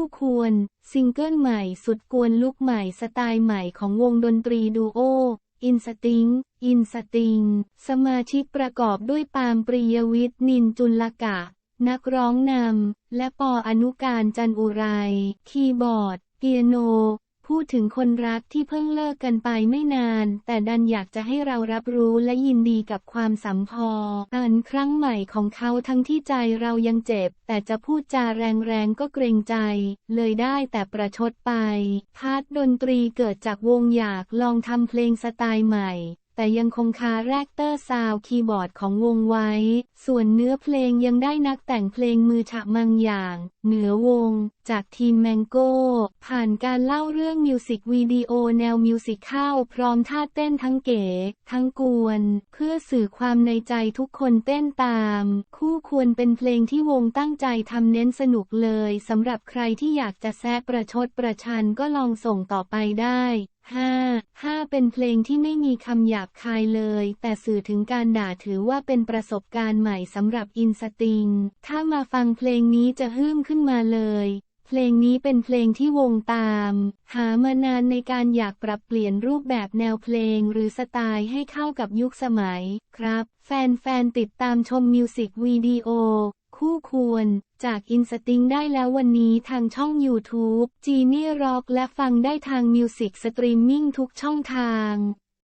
คู่ควร ซิงเกิลใหม่สุดกวนลุกใหม่สไตล์ใหม่ของวงดนตรีดูโออินสติงอินสติงสมาชิกประกอบด้วยปาล์มปริยวิทย์นินจุลกะ นักร้องนำ และปออนุการจันอุไร คีย์บอร์ด เปียโน พูดถึงคนรักที่เพิ่งเลิกกันไปไม่นาน แต่ดันอยากจะให้เรารับรู้และยินดีกับความสัมพออันครั้งใหม่ของเขาทั้งที่ใจเรายังเจ็บ แต่จะพูดจาแรงๆก็เกรงใจ เลยได้แต่ประชดไปพาร์ทดนตรีเกิดจากวงอยากลองทำเพลงสไตล์ใหม่แต่ยังคงคาแรคเตอร์ซาวคีย์บอร์ดของวงไว้ ส่วนเนื้อเพลงยังได้นักแต่งเพลงมือฉะมังอย่างเหนือวง จากทีมแมงโก้ ผ่านการเล่าเรื่องมิวสิกวิดีโอแนวมิวสิคเข้าพร้อมท่าเต้นทั้งเก๋ ทั้งกวน เพื่อสื่อความในใจทุกคนเต้นตาม คู่ควรเป็นเพลงที่วงตั้งใจทำเน้นสนุกเลยสำหรับใครที่อยากจะแซะประชดประชันก็ลองส่งต่อไปได้ 5. 5 เป็นเพลงที่ไม่มีคำหยาบคายเลย แต่สื่อถึงการด่าถือว่าเป็นประสบการณ์ใหม่สำหรับอินสติง ถ้ามาฟังเพลงนี้จะฮึ่มขึ้นมาเลย เพลงนี้เป็นเพลงที่วงตาม หามานานในการอยากปรับเปลี่ยนรูปแบบแนวเพลงหรือสไตล์ให้เข้ากับยุคสมัยครับ แฟนๆติดตามชมมิวสิกวิดีโอคู่ควร จากอินสติ้งได้แล้ววันนี้ทางช่อง YouTube จีนี่ร็อกและฟังได้ทางมิวสิกสตรีมมิ่งทุกช่องทาง